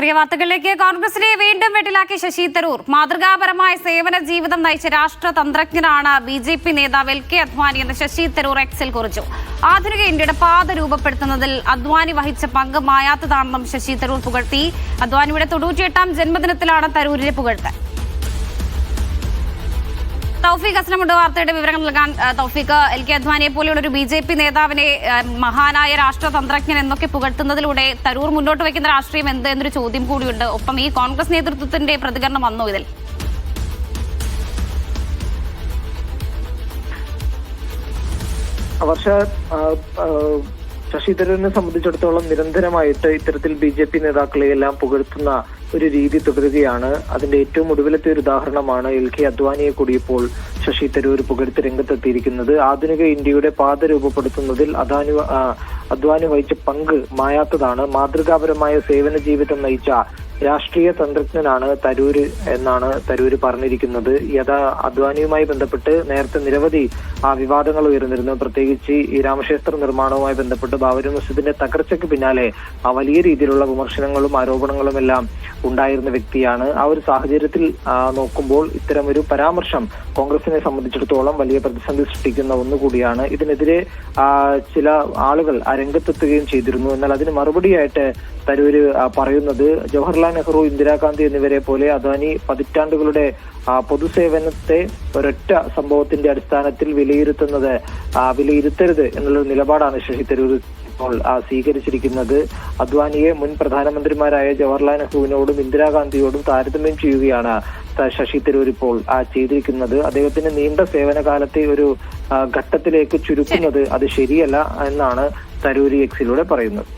പ്രിയ വാർത്തകളിലേക്ക് കോൺഗ്രസിനെ വീണ്ടും വെട്ടിലാക്കി ശശി തരൂർ. മാതൃകാപരമായ സേവന ജീവിതം നയിച്ച രാഷ്ട്രതന്ത്രജ്ഞനാണ് ബി ജെ പി നേതാവ് എൽ കെ അദ്വാനി എന്ന് ശശി തരൂർ എക്സിൽ കുറിച്ചു. ആധുനിക ഇന്ത്യയുടെ പാത രൂപപ്പെടുത്തുന്നതിൽ അദ്വാനി വഹിച്ച പങ്ക് മായാത്തതാണെന്നും ശശി തരൂർ പുകഴ്ത്തി. അദ്വാനിയുടെ തൊണ്ണൂറ്റിയെട്ടാം ജന്മദിനത്തിലാണ് തരൂരിനെ പുകഴ്ത്തൽ. തൗഫീഖ് അസ്ലമുണ്ട് വാർത്തയുടെ വിവരങ്ങൾ നൽകാൻ തൗഫീഖ് എൽ കെ അദ്വാനിയെ പോലെയുള്ള ഒരു ബി ജെ പി നേതാവിനെ മഹാനായ രാഷ്ട്രതന്ത്രജ്ഞൻ എന്നൊക്കെ പുകഴ്ത്തുന്നതിലൂടെ തരൂർ മുന്നോട്ട് വയ്ക്കുന്ന രാഷ്ട്രീയം എന്ത് എന്നൊരു ചോദ്യം കൂടിയുണ്ട്. ഒപ്പം ഈ കോൺഗ്രസ് നേതൃത്വത്തിന്റെ പ്രതികരണം വന്നു ഇതിൽ. വർഷ ശശി തരൂരിനെ സംബന്ധിച്ചിടത്തോളം നിരന്തരമായിട്ട് ഇത്തരത്തിൽ ബി ജെ പി നേതാക്കളെ എല്ലാം പുകഴ്ത്തുന്ന ഒരു രീതി തുടരുകയാണ്. അതിന്റെ ഏറ്റവും ഒടുവിലത്തെ ഒരു ഉദാഹരണമാണ് എൽ കെ അദ്വാനിയെ കൂടി ഇപ്പോൾ ശശി തരൂർ പുകഴ്ത്തി രംഗത്തെത്തിയിരിക്കുന്നത്. ആധുനിക ഇന്ത്യയുടെ പാത രൂപപ്പെടുത്തുന്നതിൽ അദാനി അദ്വാനി വഹിച്ച പങ്ക് മായാത്തതാണ്. മാതൃകാപരമായ സേവന ജീവിതം നയിച്ച രാഷ്ട്രീയ തന്ത്രജ്ഞനാണ് തരൂര് എന്നാണ് തരൂര് പറഞ്ഞിരിക്കുന്നത്. യഥാ അദ്വാനിയുമായി ബന്ധപ്പെട്ട് നേരത്തെ നിരവധി ആ വിവാദങ്ങൾ ഉയർന്നിരുന്നു. പ്രത്യേകിച്ച് ഈ രാമക്ഷേത്ര നിർമ്മാണവുമായി ബന്ധപ്പെട്ട് ബാബരി മസ്ജിദിന്റെ തകർച്ചയ്ക്ക് പിന്നാലെ ആ വലിയ രീതിയിലുള്ള വിമർശനങ്ങളും ആരോപണങ്ങളും എല്ലാം ഉണ്ടായിരുന്ന വ്യക്തിയാണ്. ആ ഒരു സാഹചര്യത്തിൽ നോക്കുമ്പോൾ ഇത്തരം ഒരു പരാമർശം കോൺഗ്രസിനെ സംബന്ധിച്ചിടത്തോളം വലിയ പ്രതിസന്ധി സൃഷ്ടിക്കുന്ന ഒന്നുകൂടിയാണ് ഇതിനെതിരെ ചില ആളുകൾ രംഗത്തെത്തുകയും ചെയ്തിരുന്നു. എന്നാൽ അതിന് മറുപടിയായിട്ട് തരൂര് പറയുന്നത് ജവഹർലാൽ നെഹ്റു ഇന്ദിരാഗാന്ധി എന്നിവരെ പോലെ അദാനി പതിറ്റാണ്ടുകളുടെ പൊതുസേവനത്തെ ഒരൊറ്റ സംഭവത്തിന്റെ അടിസ്ഥാനത്തിൽ വിലയിരുത്തുന്നത് വിലയിരുത്തരുത് എന്നുള്ള നിലപാടാണ് ശശി തരൂർ ഇപ്പോൾ സ്വീകരിച്ചിരിക്കുന്നത് അദ്വാനിയെ മുൻ പ്രധാനമന്ത്രിമാരായ ജവഹർലാൽ നെഹ്റുവിനോടും ഇന്ദിരാഗാന്ധിയോടും താരതമ്യം ചെയ്യുകയാണ് ശശി തരൂർ ഇപ്പോൾ ചെയ്തിരിക്കുന്നത്. അദ്ദേഹത്തിന്റെ നീണ്ട സേവനകാലത്തെ ഒരു ഘട്ടത്തിലേക്ക് ചുരുക്കുന്നത് അത് ശരിയല്ല എന്നാണ് തരൂരി എക്സിലൂടെ പറയുന്നത്.